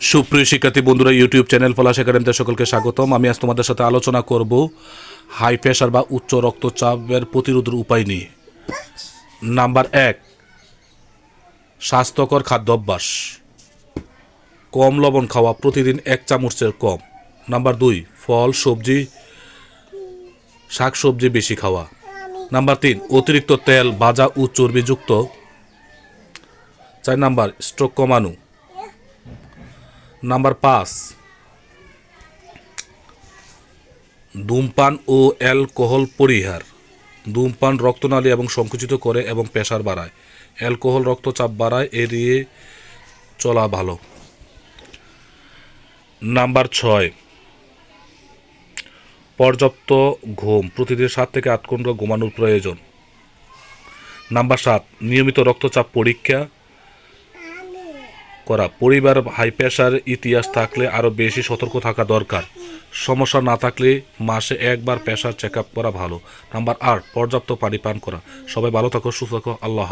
সুপ্রিয় শিক্ষার্থী বন্ধুরা ইউটিউব চ্যানেল ফলাশ একাডেমিতে সকলকে স্বাগতম। আমি আজ তোমাদের সাথে আলোচনা করব হাই প্রেশার বা উচ্চ রক্তচাপের প্রতিরোধের উপায় নিয়ে। নাম্বার এক, স্বাস্থ্যকর খাদ্যাভ্যাস। কম লবণ খাওয়া, প্রতিদিন এক চামচের কম। নাম্বার দুই, ফল, সবজি শাক সবজি বেশি খাওয়া। নাম্বার তিন, অতিরিক্ত তেল ভাজা ও চর্বিযুক্ত। চার নাম্বার স্ট্রোক কমানো। নাম্বার পাঁচ. ধূমপান ও অ্যালকোহল পরিহার। ধূমপান রক্তনালী এবং সংকুচিত করে এবং প্রেশার বাড়ায়। অ্যালকোহল রক্তচাপ বাড়ায়, এড়িয়ে চলা ভালো। নাম্বার ছয়. পর্যাপ্ত ঘুম। প্রতিদিন সাত থেকে আট ঘণ্টা ঘুমানোর প্রয়োজন। নাম্বার সাত, নিয়মিত রক্তচাপ পরীক্ষা। করা। পরিবার, হাই প্রেশার ইতিহাস থাকলে আরও বেশি সতর্ক থাকা দরকার। সমস্যা না থাকলে মাসে একবার প্রেশার চেক করা ভালো। নাম্বার আট, পর্যাপ্ত পানি পান করা। সবাই ভালো থাকো, সুস্থ থাকো, আল্লাহ